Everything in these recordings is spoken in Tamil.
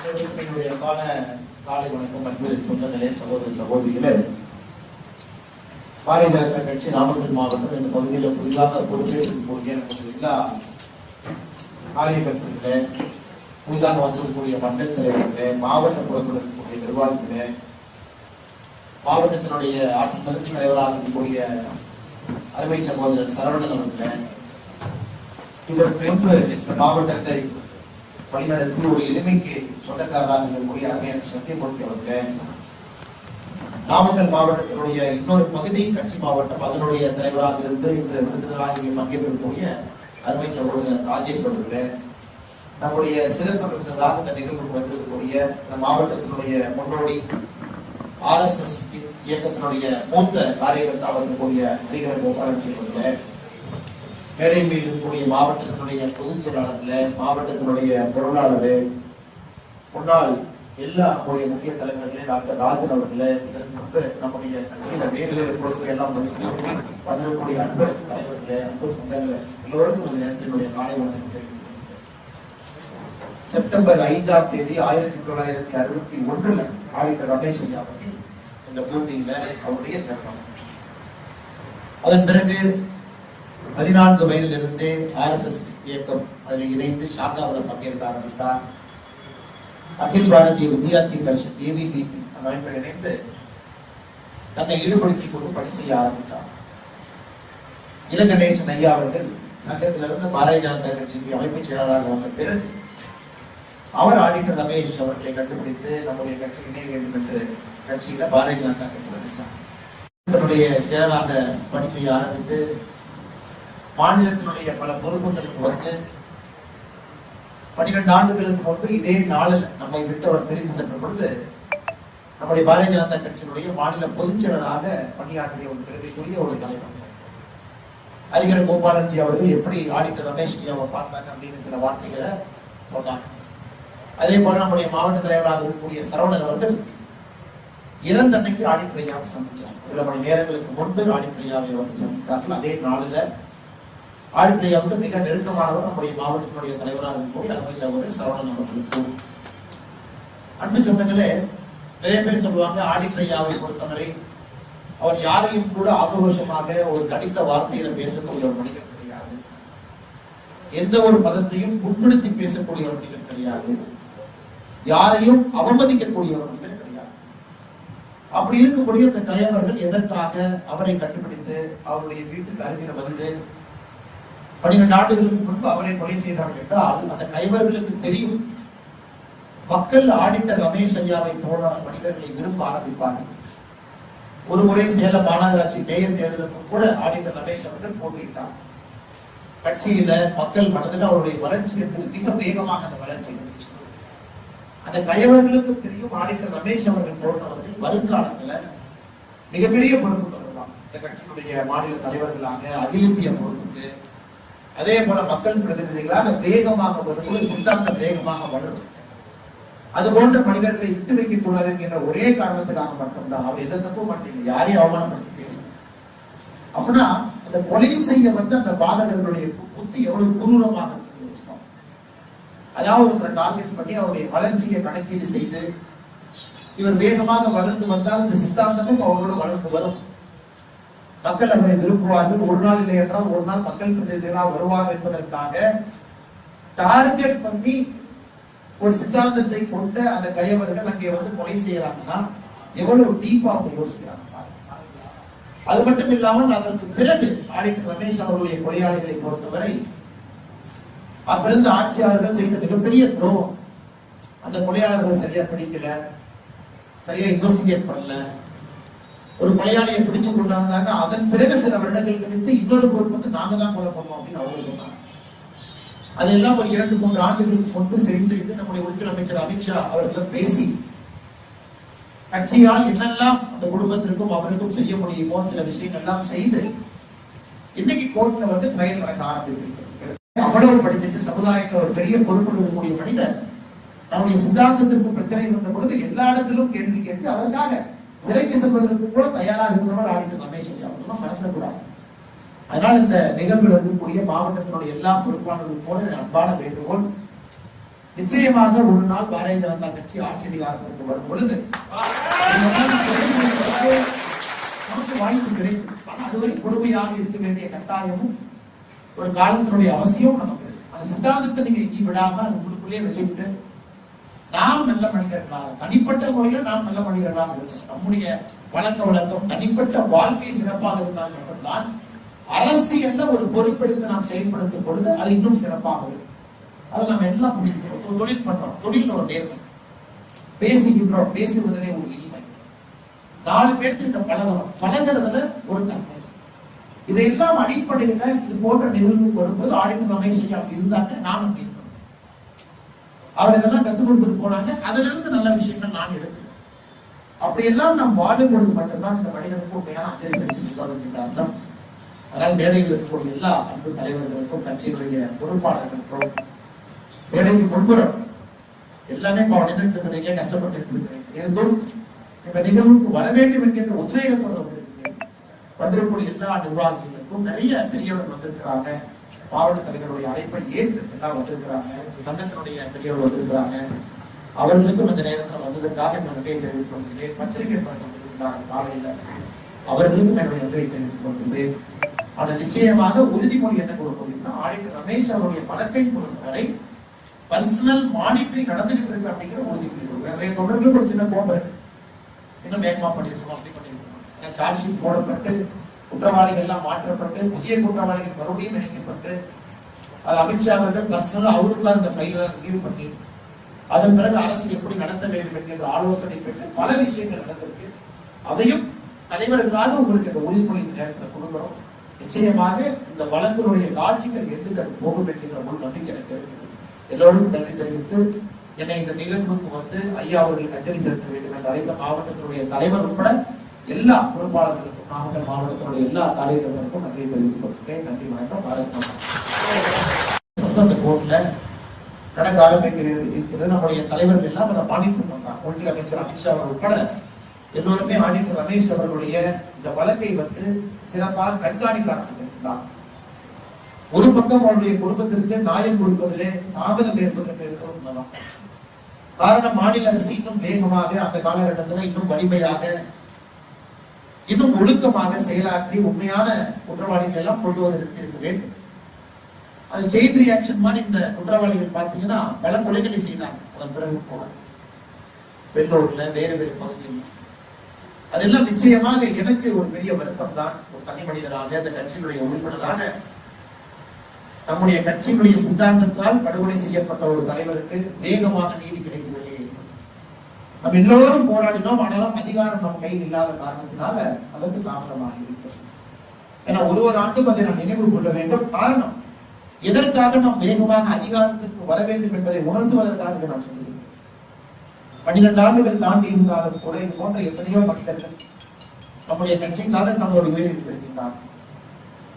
என்னுடைய அன்பான காலை வணக்கம் அன்பு சொந்தங்களே சகோதர சகோதரிகளே. பாரதிய ஜனதா கட்சி நாமக்கல் மாவட்டம் இந்த பகுதியில் புதிதாக பொறுப்பேற்கக்கூடிய நமது எல்லா காரியகர்த்தர்களே புதிதாக வந்திருக்கக்கூடிய மண்டல் தலைவர்களே மாவட்ட பொறுப்பில் இருக்கக்கூடிய நிர்வாகிகளே மாவட்டத்தினுடைய ஆட்சி மருத்துவ தலைவராக இருக்கக்கூடிய அருமை சகோதரர் சரவணன் அவர்களே இதற்கு முன்பு மாவட்டத்தை வழிநடத்தி ஒரு எளிமைக்கு சொந்தக்காரராக இருக்கக்கூடிய அருமையான சத்தியமூர்த்தி அவர்கள் நாமக்கல் மாவட்டத்தினுடைய இன்னொரு பகுதி கட்சி மாவட்டம் அதனுடைய தலைவராக இருந்து இன்று விருந்தினராக இங்கே பங்கேற்கக்கூடிய அருமை சகோதரர் ராஜேஷ் அவர்கள் நம்முடைய சிறப்பு விருந்ததாக இந்த நிகழ்வு வந்திருக்கக்கூடிய இந்த மாவட்டத்தினுடைய முன்னோடி ஆர்எஸ்எஸ் இயக்கத்தினுடைய மூத்த காரியகர்த்தா இருக்கக்கூடிய ஹரிகர கோபாலஜி அவர்களே மேடை மீது இருக்கக்கூடிய மாவட்டத்தினுடைய பொதுச் செயலாளர்கள் மாவட்டத்தினுடைய பொருளாளர் முன்னாள் எல்லா நம்முடைய முக்கிய தலைவர்களையும் டாக்டர் ராஜன் அவர்களே இதற்கு முன்பு நம்முடைய கட்சியில வேறு பொறுப்புகள் எல்லாம் வந்திருக்கக்கூடிய அன்பு தலைவர்களே அன்பு சொந்தங்களே எல்லோருக்கும் இந்த நேரத்தினுடைய காலை வணக்கம் செப்டம்பர் ஐந்தாம் தேதி ஆயிரத்தி தொள்ளாயிரத்தி அறுபத்தி ஒன்றுல ஆடிட்டர் ரமேஷ் ஐயா அவர்கள் இந்த போட்டியில அவருடைய தருணம் அதன் பிறகு பதினான்கு வயதிலிருந்தே ஆர்எஸ்எஸ் இயக்கம் அதில் இணைந்து ஷாக்காவில் பங்கேற்க ஆரம்பித்தார் அகில் பாரதிய வித்யார்த்தி பரிஷத் ஏபிபிபி அந்த அமைப்பில் இணைந்து தன்னை ஈடுபடுத்திக் கொண்டு பணி செய்ய ஆரம்பித்தார். இளங்கணேசன் ஐயா அவர்கள் சங்கத்திலிருந்து பாரதிய ஜனதா கட்சிக்கு அமைப்பு செயலாளராக வந்த பிறகு அவர் ஆடிட்டர் ரமேஷ் அவர்களை கண்டுபிடித்து நம்முடைய கட்சி இணைய வேண்டும் என்று கட்சியில பாரதிய ஜனதா கட்சி தன்னுடைய செயலாக பணி செய்ய ஆரம்பித்து மாநிலத்தினுடைய பல பொறுப்புகளுக்கு வந்து பன்னிரெண்டு ஆண்டுகளுக்கு முன்பு இதே நாளில் நம்மை விட்டு அவர் பிரிந்து சென்ற பொழுது நம்முடைய பாரதிய ஜனதா கட்சியினுடைய மாநில பொதுச்செயலராக பணியாற்றிய ஒரு பெருமைக்குரிய ஒரு தலைவர். அறிஞர் கோபாலன்ஜி அவர்கள் எப்படி ஆடிட்டர் ரமேஷ் ஐயாவை பார்த்தாங்க அப்படின்னு சில வார்த்தைகளை சொன்னாங்க. அதே போல நம்முடைய மாவட்ட தலைவராக இருக்கக்கூடிய சரவணன் அவர்கள் இறந்த அன்னைக்கு ஆடிப்படையாக சந்திச்சார். சில மணி நேரங்களுக்கு முன்பு ஆடிப்படையாக வந்து சந்தித்தார்கள். அதே நாளில் ஆடிட்டரையாவுக்கு மிக நெருக்கமானவர் நம்முடைய மாவட்டத்தினுடைய தலைவராக இருக்கக்கூடிய அருமை சகோதரர் சரவணன் அவர்களுக்கு அன்பு சொந்தங்களே நிறைய பேர் சொல்லுவாங்க ஆடிப்பையாவை பொறுத்தவரை அவர் யாரையும் கூட ஆக்ரோஷமாக ஒரு கடித்த வார்த்தையில பேசக்கூடிய ஒரு மனிதர் கிடையாது. எந்த ஒரு மதத்தையும் முன்படுத்தி பேசக்கூடிய ஒரு மனிதர் கிடையாது. யாரையும் அவமதிக்கக்கூடிய ஒரு மனிதர் கிடையாது. அப்படி இருக்கக்கூடிய இந்த கயவர்கள் எதற்காக அவரை கண்டுபிடித்து அவருடைய வீட்டுக்கு அருகில் வந்து பன்னிரண்டு ஆண்டுகளுக்கு முன்பு அவரை கொலை செய்தார்கள் என்றால் அந்த கைவர்களுக்கு தெரியும் மக்கள் ஆடிட்டர் ரமேஷ் ஐயாவை போல மனிதர்களை விரும்ப ஆரம்பிப்பார்கள். ஒரு முறை சேலம் மாநகராட்சி மேயர் தேர்தலுக்கு கூட ஆடிட்டர் ரமேஷ் அவர்கள் போட்டியிட்டார். கட்சியில மக்கள் மனதில் அவருடைய வளர்ச்சி என்பது மிக வேகமாக அந்த வளர்ச்சி இருந்துச்சு. அந்த கயவர்களுக்கு தெரியும் ஆடிட்டர் ரமேஷ் அவர்கள் போன்றவர்கள் வருங்காலத்துல மிகப்பெரிய பொறுப்பு வருவாங்க இந்த கட்சியினுடைய மாநில தலைவர்களாக அகில இந்திய பொறுப்புக்கு அதே போல மக்கள் பிரதிநிதிகளாக வேகமாக வரும்போது சித்தாந்தம் வேகமாக வளரும். அது போன்ற மனிதர்களை இட்டு வைக்க கூடாது என்கின்ற ஒரே காரணத்துக்காக மட்டும்தான். அவர் எதை தப்பு மாட்டீங்க யாரையும் அவமானப்படுத்தி பேசணும் அப்படின்னா அந்த கொலை செய்ய வந்து அந்த பாதகர்களுடைய புத்தி எவ்வளவு குரூரமாக அதாவது ஒருத்தரை டார்கெட் பண்ணி அவருடைய வளர்ச்சியை கணக்கீடு செய்து இவர் வேகமாக வளர்ந்து வந்தால் இந்த சித்தாந்தமும் அவர்களோடு வளர்ந்து வரும். மக்கள் அவரை விரும்புவார்கள். ஒரு நாள் இல்லை என்றால் ஒரு நாள் மக்கள் பிரதிநிதிகளாக வருவார் என்பதற்காக டார்கெட் பண்ணி ஒரு சித்தாந்தத்தை கொண்ட அந்த கையவர்கள் அங்கே வந்து கொலை செய்யறாங்கன்னா எவ்வளவு டீப்பா அவங்க யோசிக்கிறாங்க அது மட்டும் இல்லாமல் அதற்கு பிறகு ஆடிட்டர் ரமேஷ் அவர்களுடைய கொலையாளிகளை பொறுத்தவரை அப்பிறந்த ஆட்சியாளர்கள் செய்த மிகப்பெரிய துரோகம். அந்த கொலையாளர்கள் சரியா பிடிக்கல சரியா இன்வெஸ்டிகேட் பண்ணல ஒரு கொலையாளியை பிடிச்சு கொண்டு வந்தாங்க அதன் பிறகு சில வருடங்கள் கழித்து இன்னொரு குரூப் வந்து நாங்க தான் கொலை பண்ணோம் அப்படின்னு அவங்க சொன்னாங்க. அதெல்லாம் ஒரு இரண்டு மூன்று ஆண்டுகளுக்கு முன்பு சரி செய்து நம்முடைய உள்துறை அமைச்சர் அமித்ஷா அவர்களிடம் பேசி கட்சியால் என்னெல்லாம் அந்த குடும்பத்திற்கும் அவருக்கும் செய்ய முடியுமோ சில விஷயங்கள் எல்லாம் செய்து இன்னைக்கு கோர்ட்ல வந்து ட்ரையல் நடக்க ஆரம்பித்திருக்கிறது. அவ்வளவு படிச்சுட்டு சமுதாயத்தில் ஒரு பெரிய பொறுப்பு இருக்கக்கூடிய மனிதர் நம்முடைய சித்தாந்தத்திற்கு பிரச்சனை வந்த பொழுது எல்லா இடத்திலும் கேள்வி கேட்டு அதற்காக சிறைக்கு செல்வதற்கு கூட தயாராக இருந்தவர் ஆடிட்டு ரமேஷ் ஐயா அவர்களும் மறந்துடக்கூடாது அதனால் இந்த நிகழ்வில் இருக்கக்கூடிய மாவட்டத்தினுடைய எல்லா பொறுப்பாளர்களும் போல அன்பான வேண்டுகோள். நிச்சயமாக ஒரு நாள் பாரதிய ஜனதா கட்சி ஆட்சி அதிகாரத்திற்கு வரும் பொழுது நமக்கு வாய்ப்பு கிடைக்கும். அதுவரை கொடுமையாக இருக்க வேண்டிய கட்டாயமும் ஒரு காலத்தினுடைய அவசியம் நமக்கு அந்த சித்தாந்தத்தை நீங்க எங்கேயும் விடாம அது உங்களுக்குள்ளேயே வச்சுக்கிட்டு நாம் நல்ல மனிதர்களாக தனிப்பட்ட முறையில் நாம் நல்ல மனிதர்களாக நம்முடைய வழக்க வழக்கம் தனிப்பட்ட வாழ்க்கை சிறப்பாக இருந்தால் மட்டும்தான் அரசியல்ல ஒரு பொறுப்பெடுத்து நாம் செயல்படுத்தும் பொழுது அது இன்னும் சிறப்பாக இருக்கும். அதை நாம் எல்லாம் முடிக்கிறோம் தொழில் பண்றோம். தொழில் ஒரு நேர்மை. பேசுகின்றோம். பேசுவதிலே ஒரு இனிமை. நாலு பேர்த்துக்கிட்ட பழகிறோம் பழகிறதுல ஒரு தன்மை. இதையெல்லாம் அடிப்படையில இது போன்ற நிகழ்வு வரும்போது ஆடிப்பு ரமேஷ் ஐயா இருந்தாங்க. நானும் அப்படி அவர் இதெல்லாம் கத்துக் கொடுத்துட்டு போனாங்க. அதுல இருந்து நல்ல விஷயங்கள் நான் எடுத்தேன். அப்படியெல்லாம் நாம் வாழும் பொழுது மட்டும்தான் இந்த மனிதனுக்கு உண்மையான அஞ்சலி செலுத்திருக்கிறோம் அர்த்தம். அதனால் மேடையில் இருக்கக்கூடிய எல்லா அன்பு தலைவர்களுக்கும் கட்சியினுடைய பொறுப்பாளர்களுக்கும் மேடைக்கு முன்புறம் எல்லாமே இப்போ நின்றுட்டு இருக்கிறீங்க கஷ்டப்பட்டு இருக்கிறீங்க. இருந்தும் இந்த நிகழ்வுக்கு வர வேண்டும் என்கின்ற உத்வேகத்தோடு வந்திருக்கிறேன். வந்திருக்கக்கூடிய எல்லா நிர்வாகிகளுக்கும் நிறைய பெரியவர்கள் வந்திருக்கிறாங்க. மாவட்ட தலைவருடைய அழைப்பை ஏற்று எல்லாம் வந்திருக்கிறாங்க? சங்கத்தினுடைய பெரியவர் வந்திருக்கிறாங்க. அவர்களுக்கும் இந்த நேரத்தில் வந்ததற்காக நான் நன்றியை தெரிவித்துக் கொள்கிறேன். பத்திரிகை வந்திருக்கிறாங்க காலையில். அவர்களுக்கும் என்னுடைய நன்றியை தெரிவித்துக் கொள்கிறேன் ஆனால் நிச்சயமாக உறுதிமொழி என்ன கொடுக்கணும்னா ஆடிட்டர் ரமேஷ் அவருடைய வழக்கை பொறுத்தவரை பர்சனல் மானிட்டரிங் நடந்துகிட்டு இருக்கு அப்படிங்கிற உறுதிமொழி கொடுக்குறேன் நிறைய தொடர்களுக்கு ஒரு சின்ன கோபம் இன்னும் வேகமாக பண்ணியிருக்கணும் அப்படி பண்ணியிருக்கணும். ஏன்னா சார்ஜ் ஷீட் போடப்பட்டு குற்றவாளிகள் எல்லாம் மாற்றப்பட்டு புதிய குற்றவாளிகள் மறுபடியும் இணைக்கப்பட்டு அது அமித்ஷா அவர்கள் பர்சனலாக அவருக்குள்ள அந்த ஃபைலை ரிவ்யூ பண்ணி அதன் பிறகு அரசு எப்படி நடத்த வேண்டும் என்கின்ற ஆலோசனை பெற்று பல விஷயங்கள் நடந்திருக்கு. அதையும் தலைவர்களாக உங்களுக்கு இந்த உறுதிமொழி நேரத்தில் கொடுக்குறோம். நிச்சயமாக இந்த வளங்களுடைய லாஜிக்கல் எதுக்கு அது போகும் என்கின்ற ஒரு நம்பிக்கை எனக்கு இருக்குது. எல்லோரும் நன்றி தெரிவித்து என்னை இந்த நிகழ்வுக்கு வந்து ஐயா அவர்களுக்கு அஞ்சலி செலுத்த வேண்டும் என்று அனைத்து மாவட்டத்தினுடைய தலைவர் உட்பட எல்லா பொறுப்பாளர்களுக்கும் நாமக்கல் மாவட்டத்தினுடைய எல்லா தலைவர்களுக்கும் நன்றி தெரிவித்துக் கொள்கிறேன் நன்றி வணக்கம் பாரத் மாதா. அந்த கோர்ட்ல நடக்க ஆரம்பிக்கிறது இருக்கிறது நம்முடைய தலைவர்கள் எல்லாம் அதை மானிட்டர் பண்றாங்க உள்துறை அமைச்சர் அமித்ஷா அவர்கள் உட்பட எல்லோருமே ஆடிட்டர் ரமேஷ் அவர்களுடைய இந்த வழக்கை வந்து சிறப்பாக கண்காணிக்க ஆரம்பித்திருக்கிறார். ஒரு பக்கம் அவருடைய குடும்பத்திற்கு நியாயம் கொடுப்பதிலே தாமதம் ஏற்பட்டு இருக்கிறது உண்மைதான் காரணம் மாநில அரசு இன்னும் வேகமாக அந்த காலகட்டத்தில் இன்னும் வலிமையாக இன்னும் ஒழுக்கமாக செயலாற்றி உண்மையான குற்றவாளிகள் எல்லாம் கொண்டு வந்து இருக்க வேண்டும் அது செயின் ரியாக்ஷன் மாதிரி இந்த குற்றவாளிகள் பார்த்தீங்கன்னா பல கொலைகளை செய்தாங்க. அதன் பிறகு போல வெள்ளூர்ல வேறு வேறு பகுதியில் அதெல்லாம் நிச்சயமாக எனக்கு ஒரு பெரிய வருத்தம் தான். ஒரு தனி மனிதராக அந்த கட்சியினுடைய உறுப்பினராக நம்முடைய கட்சியினுடைய சித்தாந்தத்தால் படுகொலை செய்யப்பட்ட ஒரு தலைவருக்கு வேகமாக நீதி கிடைக்கும். நம்ம எல்லோரும் போராடினோம். ஆனாலும் அதிகாரம் நம் கையில் இல்லாத காரணத்தினால அதற்கு தாமதமாக இருக்கிறது ஏன்னா ஒரு ஒரு ஆண்டும் அதை நாம் நினைவு கொள்ள வேண்டும். காரணம் எதற்காக நாம் வேகமாக அதிகாரத்திற்கு வர வேண்டும் என்பதை உணர்த்துவதற்காக நான் சொல்கிறேன். பன்னிரண்டு ஆண்டுகள் தாண்டி இருந்தாலும் கூட இது போன்ற எத்தனையோ மனிதர்கள் நம்முடைய கட்சிக்காக நம்மளுடைய உயிரிழந்து இருக்கின்றார்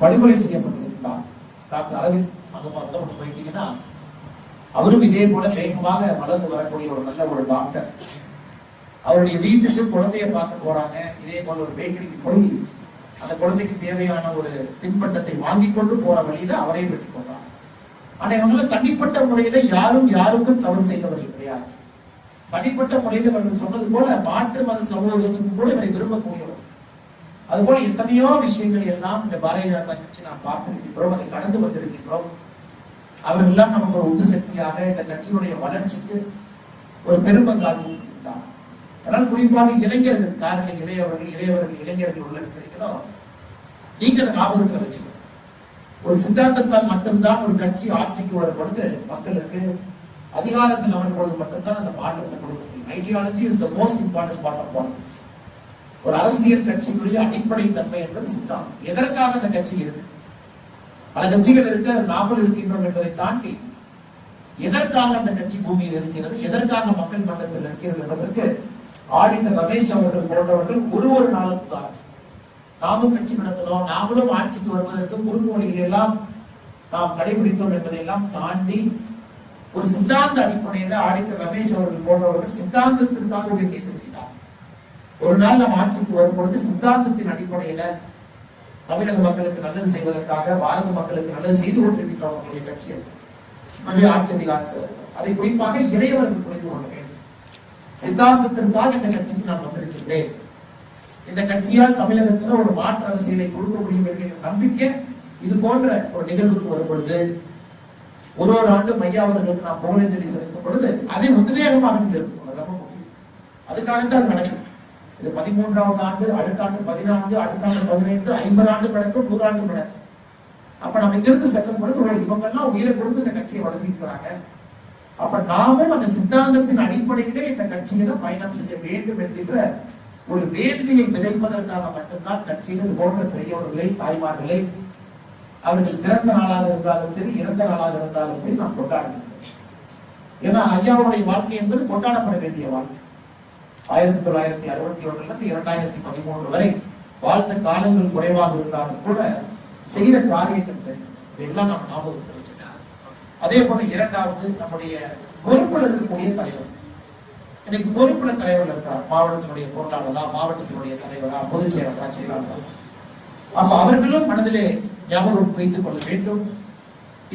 படுகொலை செய்யப்பட்டிருக்கின்றார். டாக்டர் அரவிந்த் அங்க போயிட்டீங்கன்னா அவரும் இதே போல வேகமாக வளர்ந்து வரக்கூடிய ஒரு நல்ல ஒரு டாக்டர். அவருடைய வீட்டுக்கு குழந்தைய பார்க்க போறாங்க. இதே போல ஒரு பேக்கரிக்கு போய் அந்த குழந்தைக்கு தேவையான ஒரு தின்பண்டத்தை வாங்கி கொண்டு போற வழியில அவரையும் வெட்டி போடுறாங்க ஆனா இவங்கள தனிப்பட்ட முறையில யாரும் யாருக்கும் தவறு செய்தவர்கள் கிடையாது. தனிப்பட்ட முறையில் இவர்கள் சொன்னது போல மாற்று மத சமூகத்துக்கும் கூட இவரை விரும்பக்கூடியவர். அதுபோல எத்தனையோ விஷயங்கள் எல்லாம் இந்த பாரதிய ஜனதா கட்சி நாம் பார்த்திருக்கின்றோம் அதை கடந்து வந்திருக்கின்றோம். அவர்கள் எல்லாம் நமக்கு ஒரு உந்து சக்தியாக இந்த கட்சியினுடைய வளர்ச்சிக்கு ஒரு பெரும்பங்காக ஆனால் குறிப்பாக இளைஞர்கள் காரணம் இளையவர்கள் இளையவர்கள் இளைஞர்கள் உள்ள இருக்கிறீங்களோ நீங்க அதை ஞாபகத்தில் வச்சுக்கணும். ஒரு சித்தாந்தத்தால் மட்டும்தான் ஒரு கட்சி ஆட்சிக்கு வரும் பொழுது மக்களுக்கு அதிகாரத்தில் அவன் பொழுது மட்டும்தான் அந்த மாற்றத்தை கொடுக்க முடியும். Ideology is the most important part of politics ஒரு அரசியல் கட்சியினுடைய அடிப்படை தன்மை என்பது சித்தாந்தம். எதற்காக அந்த கட்சி இருக்கு? பல கட்சிகள் இருக்க நாமல் இருக்கின்றோம் என்பதை தாண்டி எதற்காக அந்த கட்சி பூமியில் இருக்கிறது? எதற்காக மக்கள் மன்றத்தில் இருக்கிறது என்பதற்கு ஆடின ரமேஷ் அவர்கள் போன்றவர்கள் ஒரு ஒரு நாளும் தான் நாமும் கட்சி நடத்தினோம் நாமளும் ஆட்சிக்கு வருவதற்கு குறுங்குவழிகளை எல்லாம் நாம் கடைபிடித்தோம் என்பதையெல்லாம் தாண்டி ஒரு சித்தாந்த அடிப்படையில ஆடித்த ரமேஷ் அவர்கள் போன்றவர்கள் சித்தாந்தத்திற்காக வேண்டிய இருக்கிறார் ஒரு நாள் நாம் ஆட்சிக்கு வரும் பொழுது சித்தாந்தத்தின் அடிப்படையில தமிழக மக்களுக்கு நல்லது செய்வதற்காக பாரத மக்களுக்கு நல்லது செய்து கொண்டிருக்கின்றோம் நம்முடைய கட்சியில் ஆட்சி அதிகாரத்தில். அதை குறிப்பாக இறைவர்கள் புரிந்து கொள்ள வேண்டும். சித்தாந்தத்திற்காக இந்த கட்சிக்கு நான் வந்திருக்கின்றேன். இந்த கட்சியால் தமிழகத்தில் ஒரு மாற்று அரசியலை கொடுக்க முடியும் என்கிற நம்பிக்கை இது போன்ற ஒரு நிகழ்வுக்கு வரும் பொழுது ஒரு ஒரு ஆண்டு மையா அவர்களுக்கு நான் புகழஞ்சலி செலுத்தும் பொழுது அதை உத்வேகமாக நீங்கள் ரொம்ப முக்கியம். அதுக்காகத்தான் நடக்கும். இது பதிமூன்றாவது ஆண்டு அடுத்த ஆண்டு பதினான்கு அடுத்த ஆண்டு பதினைந்து ஐம்பது ஆண்டு கிடக்கும் நூறாண்டு கிடக்கும். அப்ப நம்ம இங்கிருந்து செல்லும் பொழுது இவங்கெல்லாம் உயிரை கொடுத்து இந்த கட்சியை வளர்த்திருக்கிறாங்க. அப்ப நாமும் அந்த சித்தாந்தத்தின் அடிப்படையிலே இந்த கட்சியில பயணம் செய்ய வேண்டும் என்கின்ற ஒரு வேள்வியை விதைப்பதற்காக மட்டும்தான் கட்சியில் இது போன்ற பெரியவர்களை தாய்மார்களை அவர்கள் பிறந்த நாளாக இருந்தாலும் சரி இறந்த நாளாக இருந்தாலும் சரி நாம் கொண்டாடுகிறோம் ஏன்னா ஐயாவுடைய வாழ்க்கை என்பது கொண்டாடப்பட வேண்டிய வாழ்க்கை. ஆயிரத்தி தொள்ளாயிரத்தி அறுபத்தி ஒன்றுல இருந்து இரண்டாயிரத்தி பதிமூன்று வரை வாழ்ந்த காலங்கள் குறைவாக இருந்தாலும் கூட செய்த காரியங்கள் தெரியும். நாம் ஞாபகத்தில் அதே போல இரண்டாவது நம்முடைய பொறுப்பில் இருக்கக்கூடிய தலைவர். இன்னைக்கு பொறுப்புல தலைவர் இருக்கிறார் மாவட்டத்தினுடைய பொருளாளரா மாவட்டத்தினுடைய தலைவரா பொதுச் செயலாளரா செயலாளரா. அப்ப அவர்களும் மனதிலே ஞாபகம் வைத்துக் கொள்ள வேண்டும்.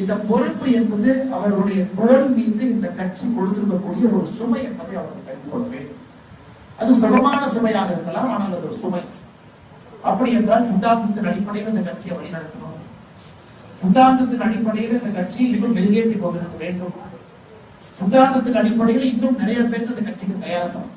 இந்த பொறுப்பு என்பது அவர்களுடைய தோல் மீது இந்த கட்சி கொடுத்திருக்கக்கூடிய ஒரு சுமை என்பதை அவர்கள் தெரிந்து கொள்ள வேண்டும். அது சுகமான சுமையாக இருக்கலாம் ஆனால் அது ஒரு சுமை. அப்படி என்றால் சித்தாந்தத்தின் அடிப்படையில் இந்த கட்சியை வழிநடத்தணும். சித்தாந்தத்தின் அடிப்படையில் இந்த கட்சி இன்னும் மெருகேற்றி கொண்டிருக்க வேண்டும். சித்தாந்தத்தின் அடிப்படையில் இன்னும் நிறைய பேர் இந்த கட்சிக்கு தயாராகும்